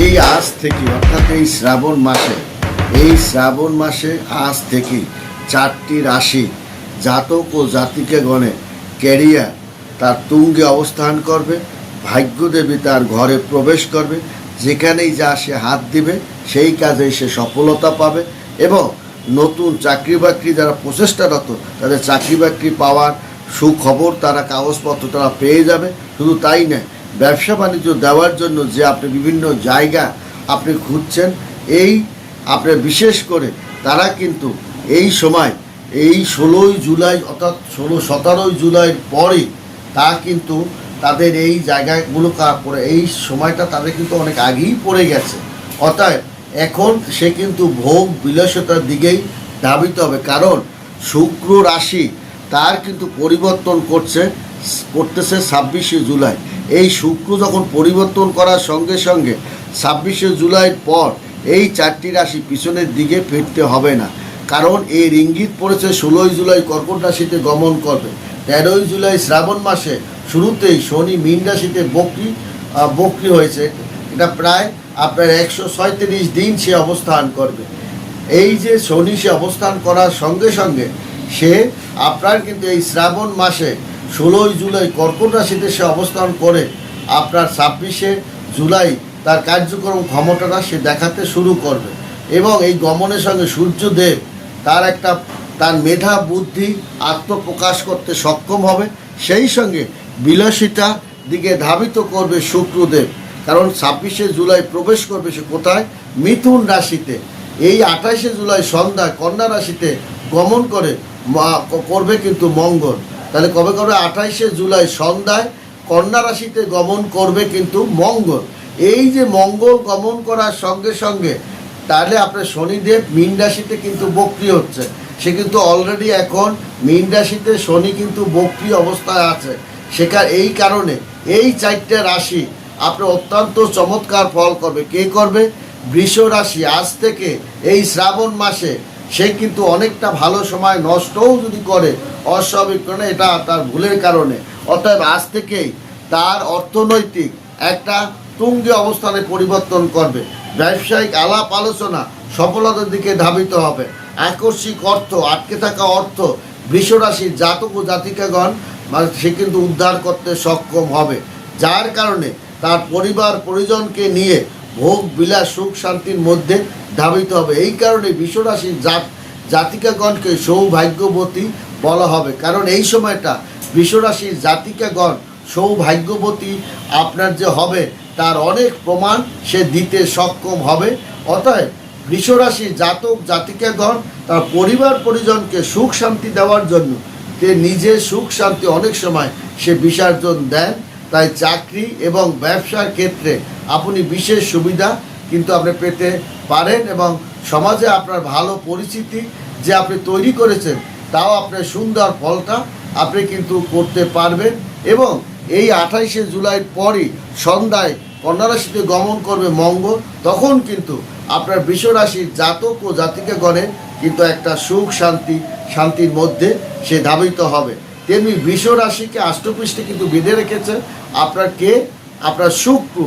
এই আজ থেকে, অর্থাৎ এই শ্রাবণ মাসে, এই শ্রাবণ মাসে আজ থেকে চারটি রাশি, জাতক ও জাতিকে গণে ক্যারিয়ার তার তুঙ্গে অবস্থান করবে, ভাগ্যদেবী তার ঘরে প্রবেশ করবে, যেখানেই যা সে হাত দিবে, সেই কাজে সে সফলতা পাবে এবং নতুন চাকরি বাকরি যারা প্রচেষ্টারত, তাদের চাকরি বাকরি পাওয়ার সুখবর তারা কাগজপত্র তারা পেয়ে যাবে। শুধু তাই নয় ব্যবসা বাণিজ্য দেওয়ার জন্য যে আপনি বিভিন্ন জায়গা আপনি খুঁজছেন, এই আপনার বিশেষ করে তারা কিন্তু এই সময়, এই ষোলোই জুলাই অর্থাৎ ষোলো, সতেরোই জুলাইয়ের পরে তা কিন্তু তাদের এই জায়গাগুলো করে এই সময়টা তাদের কিন্তু অনেক আগেই পড়ে গেছে। অতএব এখন সে কিন্তু ভোগ বিলাসতার দিকেই ধাবিত হবে। কারণ শুক্র রাশি তার কিন্তু পরিবর্তন করছে, করতেছে ছাব্বিশে জুলাই। এই শুক্র যখন পরিবর্তন করার সঙ্গে সঙ্গে ছাব্বিশে জুলাইয়ের পর এই চারটি রাশি পিছনের দিকে ফিরতে হবে না। কারণ এর ইঙ্গিত পড়েছে ষোলোই জুলাই কর্কট রাশিতে গমন করবে। তেরোই জুলাই শ্রাবণ মাসে শুরুতেই শনি মীন রাশিতে বকরি বকরি হয়েছে। এটা প্রায় আপনার একশো ছয়ত্রিশ দিন সে অবস্থান করবে। এই যে শনি সে অবস্থান করার সঙ্গে সঙ্গে সে আপনার কিন্তু এই শ্রাবণ মাসে ষোলোই জুলাই কর্কট রাশিতে সে অবস্থান করে, আপনার ছাব্বিশে জুলাই তার কার্যক্রম ক্ষমতাটা সে দেখাতে শুরু করবে। এবং এই গমনের সঙ্গে সূর্যদেব তার একটা, তার মেধা, বুদ্ধি, আত্মপ্রকাশ করতে সক্ষম হবে। সেই সঙ্গে বিলাসিতা দিকে ধাবিত করবে শুক্রদেব। কারণ ছাব্বিশে জুলাই প্রবেশ করবে সে কোথায়? মিথুন রাশিতে। এই আঠাশে জুলাই সন্ধ্যায় কন্যা রাশিতে গমন করে করবে কিন্তু মঙ্গল। তাহলে কবে কবে? আঠাইশে জুলাই সন্ধ্যায় কন্যা রাশিতে গমন করবে কিন্তু মঙ্গল। এই যে মঙ্গল গমন করার সঙ্গে সঙ্গে, তাহলে আপনার শনিদেব মীন রাশিতে কিন্তু বক্রি হচ্ছে। সে কিন্তু অলরেডি এখন মীন রাশিতে শনি কিন্তু বক্রি অবস্থায় আছে। সেখানে, এই কারণে এই চারটে রাশি আপনি অত্যন্ত চমৎকার ফল করবে। কে করবে? বৃষ রাশি। আজ থেকে এই শ্রাবণ মাসে সে কিন্তু অনেকটা ভালো সময় নষ্টও যদি করে অস্বাভাবিক কারণে এটা তার ভুলের কারণে। অতএব আজ থেকেই তার অর্থনৈতিক একটা তুঙ্গে অবস্থানে পরিবর্তন করবে। ব্যবসায়িক আলাপ আলোচনা সফলতার দিকে ধাবিত হবে। আকস্মিক অর্থ, আটকে থাকা অর্থ, বৃষরাশির জাতক ও জাতিকাগণ মানে সে কিন্তু উদ্ধার করতে সক্ষম হবে। যার কারণে তার পরিবার পরিজনকে নিয়ে ভোগ, বিলাস, সুখ, শান্তির মধ্যে ধাবিত হবে। এই কারণে বিশ্বরাশির জাত জাতিকাগণকে সৌভাগ্যবতী বলা হবে। কারণ এই সময়টা বিশ্বরাশির জাতিকাগণ সৌভাগ্যবতী আপনার যে হবে, তার অনেক প্রমাণ সে দিতে সক্ষম হবে। অতএব বৃষরাশির জাতক জাতিকাগণ, তার পরিবার পরিজনকে সুখ শান্তি দেওয়ার জন্য তে নিজে সুখ শান্তি অনেক সময় সে বিসর্জন দেন। তাই চাকরি এবং ব্যবসার ক্ষেত্রে আপনি বিশেষ সুবিধা কিন্তু আপনি পেতে পারেন এবং সমাজে আপনার ভালো পরিচিতি যে আপনি তৈরি করেছেন, তাও আপনার সুন্দর ফলটা আপনি কিন্তু করতে পারবেন এবং এই আঠাইশে জুলাইয়ের পরই সন্ধ্যায় কন্যা রাশিতে গমন করবে মঙ্গল, তখন কিন্তু আপনার বিশ্বরাশির জাতক ও জাতিকাগণের কিন্তু একটা সুখ শান্তি, শান্তির মধ্যে সে ধাবিত হবে। তেমনি বৃষ রাশিকে আষ্টপৃষ্ঠে কিন্তু বেঁধে রেখেছে আপনার কে? আপনার শুক্র।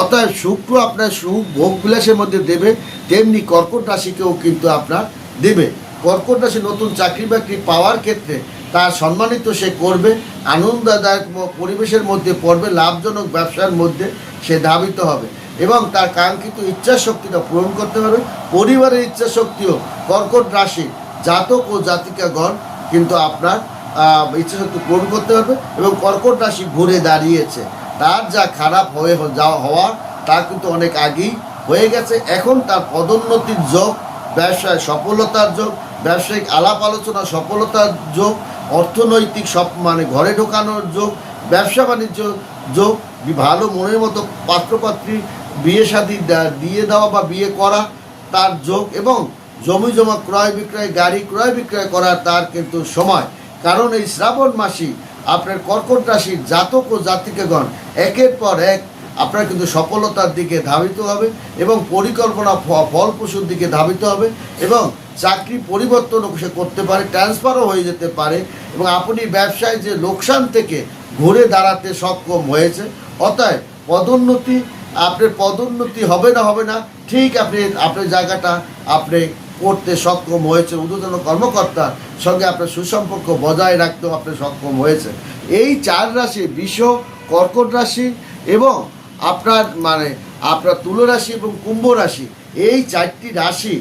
অতএব শুক্র আপনার সুখ, ভোগ বিলাসের মধ্যে দেবে, তেমনি কর্কট রাশিকেও কিন্তু আপনার দেবে। কর্কট রাশি নতুন চাকরি বাকরি পাওয়ার ক্ষেত্রে তার সম্মানিত সে করবে, আনন্দদায়ক পরিবেশের মধ্যে পড়বে, লাভজনক ব্যবসার মধ্যে সে ধাবিত হবে এবং তার কাঙ্ক্ষিত ইচ্ছা শক্তিটা পূরণ করতে পারবে। পরিবারের ইচ্ছা শক্তিও কর্কট রাশি জাতক ও জাতিকাগণ কিন্তু আপনার ইচ্ছা শক্তি পূরণ করতে পারবে এবং কর্কট রাশি ঘুরে দাঁড়িয়েছে। তার যা খারাপ হয়ে যাওয়া হওয়া, তা কিন্তু অনেক আগেই হয়ে গেছে। এখন তার পদোন্নতির যোগ, ব্যবসায় সফলতার যোগ ব্যবসায়িক আলাপ আলোচনা সফলতার যোগ, অর্থনৈতিক সব মানে ঘরে ঢোকানোর যোগ, ব্যবসা বাণিজ্য যোগ ভালো মনের মতো পাত্রপাত্রী বিয়ে দা- দিয়ে দেওয়া বা বিয়ে করা তার যোগ এবং জমি জমা ক্রয় বিক্রয়, গাড়ি ক্রয় বিক্রয় করার তার কিন্তু সময়। কারণ এই শ্রাবণ মাসি আপনার কর্কট রাশির জাতক ও জাতিকাগণ একের পর এক আপনার কিন্তু সফলতার দিকে ধাবিত হবে এবং পরিকল্পনা ফলপ্রসূর দিকে ধাবিত হবে এবং চাকরি পরিবর্তনও সে করতে পারে ট্রান্সফারও হয়ে যেতে পারে এবং আপনি ব্যবসায় যে লোকসান থেকে ঘুরে দাঁড়াতে সক্ষম হয়েছে, অতএব পদোন্নতি আপনার পদোন্নতি হবে না হবে না, ঠিক আপনি, আপনার জায়গাটা আপনি করতে সক্ষম হয়েছে। ঊর্ধ্বতন কর্মকর্তার সঙ্গে আপনার সুসম্পর্ক বজায় রাখতেও আপনি সক্ষম হয়েছে। এই চার রাশি বিষ কর্কট রাশি এবং আপনার মানে আপনার তুলো রাশি এবং কুম্ভ রাশি এই চারটি রাশি,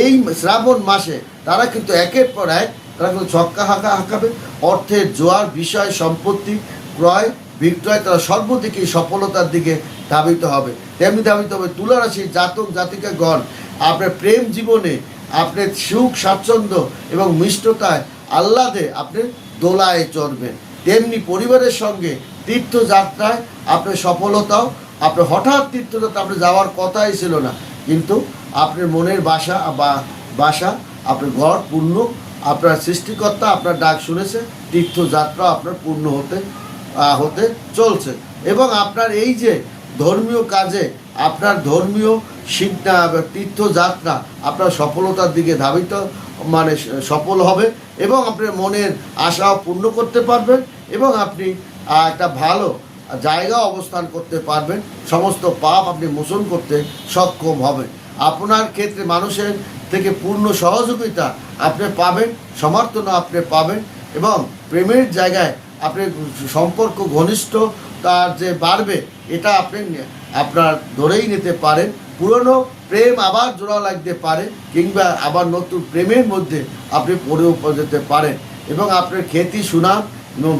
এই শ্রাবণ মাসে তারা কিন্তু একের পর এক, তারা কিন্তু ছক্কা হাঁকা হাঁকাবে। অর্থের জোয়ার, বিষয়, সম্পত্তি, ক্রয়, বিক্রয়, তারা সর্বদিকে সফলতার দিকে ধাবিত হবে। তেমনি ধাবিত হবে তুলা রাশির জাতক, জাতিকাগণ, আপনার প্রেম জীবনে, আপনার সুখ, স্বাচ্ছন্দ্য এবং মিষ্টতায় আহ্লাদে আপনি দোলায় চড়বেন। তেমনি পরিবারের সঙ্গে তীর্থযাত্রায় আপনার সফলতাও, আপনার হঠাৎ তীর্থযাত্রা আপনি যাওয়ার কথাই ছিল না। কিন্তু আপনার মনের বাসা বা বাসা, আপনার ঘর পূর্ণ, আপনার সৃষ্টিকর্তা আপনার ডাক শুনেছে তীর্থযাত্রা আপনার পূর্ণ হতে হতে চলছে। এবং আপনার এই যে ধর্মীয় কাজে, আপনার ধর্মীয় সিদ্ধা, তীর্থযাত্রা আপনার সফলতার দিকে ধাবিত মানে সফল হবে এবং আপনার মনের আশাও পূর্ণ করতে পারবেন এবং আপনি একটা ভালো জায়গা অবস্থান করতে পারবেন। সমস্ত পাপ আপনি মোচন করতে সক্ষম হবেন। আপনার ক্ষেত্রে মানুষের থেকে পূর্ণ সহযোগিতা আপনি পাবেন, সমর্থনও আপনি পাবেন এবং প্রেমের জায়গায় আপনি সম্পর্ক ঘনিষ্ঠ, তার যে বাড়বে, এটা আপনি আপনার ধরেই নিতে পারেন। পুরনো প্রেম আবার জোড়া লাগতে পারে কিংবা আবার নতুন প্রেমের মধ্যে আপনি পড়ে পড়েও যেতে পারেন এবং আপনার খ্যাতি, সুনাম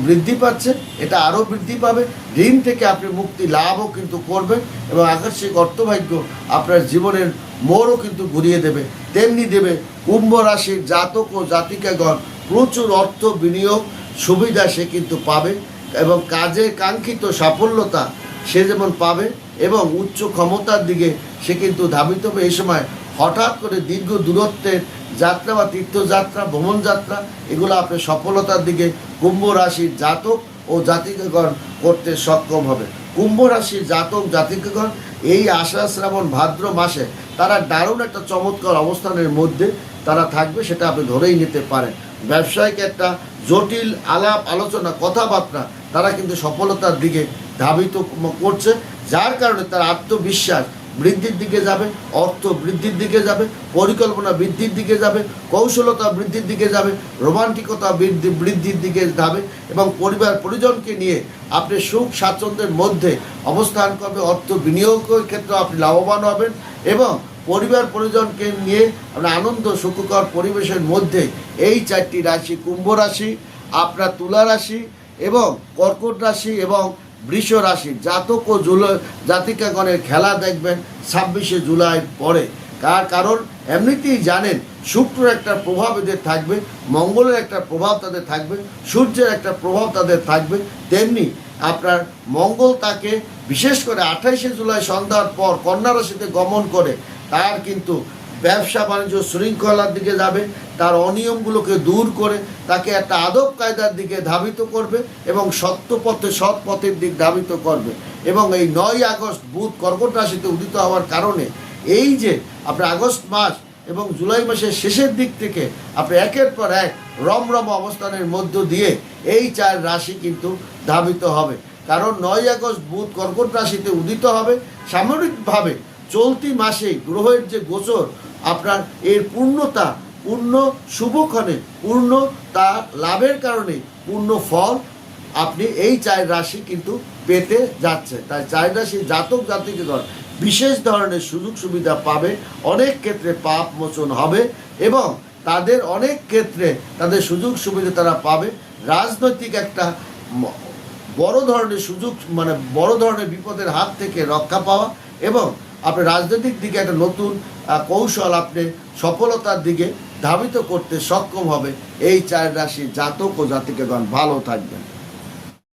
বৃদ্ধি পাচ্ছে, এটা আরও বৃদ্ধি পাবে। ঋণ থেকে আপনি মুক্তি লাভও কিন্তু করবেন এবং আকস্মিক অর্থভাগ্য আপনার জীবনের মোড়ও কিন্তু ঘুরিয়ে দেবে। তেমনি দেবে কুম্ভ রাশির জাতক ও জাতিকাগণ প্রচুর অর্থ বিনিয়োগ সুবিধা সে কিন্তু পাবে এবং কাজে কাঙ্ক্ষিত সাফল্যতা সে যেমন পাবে এবং উচ্চ ক্ষমতার দিকে সে কিন্তু ধাবিত হবে। এই সময় হঠাৎ করে দীর্ঘ দূরত্বের যাত্রা বা তীর্থযাত্রা ভ্রমণ যাত্রা এগুলো আপনার সফলতার দিকে কুম্ভ রাশির জাতক ও জাতিকাগণ করতে সক্ষম হবে। কুম্ভ রাশির জাতক, জাতিকাগণ এই আষাঢ় শ্রাবণ ভাদ্র মাসে তারা দারুণ একটা চমৎকার অবস্থানের মধ্যে তারা থাকবে সেটা আপনি ধরেই নিতে পারেন। ব্যবসায়িক একটা জটিল আলাপ, আলোচনা, কথাবার্তা তারা কিন্তু সফলতার দিকে ধাবিত করছে, যার কারণে তার আত্মবিশ্বাস বৃদ্ধির দিকে যাবে, অর্থ বৃদ্ধির দিকে যাবে, পরিকল্পনা বৃদ্ধির দিকে যাবে, কৌশলতা বৃদ্ধির দিকে যাবে, রোমান্টিকতা বৃদ্ধি, বৃদ্ধির দিকে যাবে এবং পরিবার পরিজনকে নিয়ে আপনি সুখ স্বাচ্ছন্দ্যের মধ্যে অবস্থান করবে, অর্থ বিনিয়োগের ক্ষেত্রে আপনি লাভবান হবেন এবং পরিবার পরিজনকে নিয়ে আপনার আনন্দ সুখকর পরিবেশের মধ্যে এই চারটি রাশি, কুম্ভ রাশি, আপনার তুলা রাশি এবং কর্কট রাশি এবং বৃষ রাশি জাতক ও জুলাই জাতিকাগণের খেলা দেখবেন ছাব্বিশে জুলাই পরে। কার কারণ? এমনিতেই জানেন, শুক্রের একটা প্রভাব এদের থাকবে, মঙ্গলের একটা প্রভাব তাদের থাকবে, সূর্যের একটা প্রভাব তাদের থাকবে। তেমনি আপনার মঙ্গল তাকে বিশেষ করে আঠাইশে জুলাই সন্ধ্যার পর কন্যা রাশিতে গমন করে, তার কিন্তু ব্যবসা বাণিজ্য শৃঙ্খলার দিকে যাবে, তার অনিয়মগুলোকে দূর করে তাকে একটা আদব কায়দার দিকে ধাবিত করবে এবং সত্য পথে সৎ পথের দিক ধাবিত করবে। এবং এই নয় আগস্ট বুধ কর্কট রাশিতে উদিত হওয়ার কারণে এই যে আপনার আগস্ট মাস এবং জুলাই মাসের শেষের দিক থেকে আপনি একের পর এক রমরম অবস্থানের মধ্য দিয়ে এই চার রাশি কিন্তু ধাবিত হবে। কারণ নয় আগস্ট বুধ কর্কট রাশিতে উদিত হবে। সামরিকভাবে চলতি মাসে গ্রহের যে গোচর আপনার এর পূর্ণতা, পূর্ণ শুভক্ষণে পূর্ণ তা লাভের কারণে, পূর্ণ ফল আপনি এই চার রাশি কিন্তু পেতে যাচ্ছে তাই চার রাশি জাতক জাতিকগণ বিশেষ ধরনের সুযোগ সুবিধা পাবে, অনেক ক্ষেত্রে পাপ মোচন হবে এবং তাদের অনেক ক্ষেত্রে তাদের সুযোগ সুবিধা তারা পাবে। রাজনৈতিক একটা বড় ধরনের সুযোগ মানে বড় ধরনের বিপদের হাত থেকে রক্ষা পাওয়া এবং আপনি রাজনৈতিক দিকে একটা নতুন কৌশল আপনি সফলতার দিকে ধাবিত করতে সক্ষম হবে। এই চার রাশি জাতক ও জাতিকেগণ ভালো থাকবেন।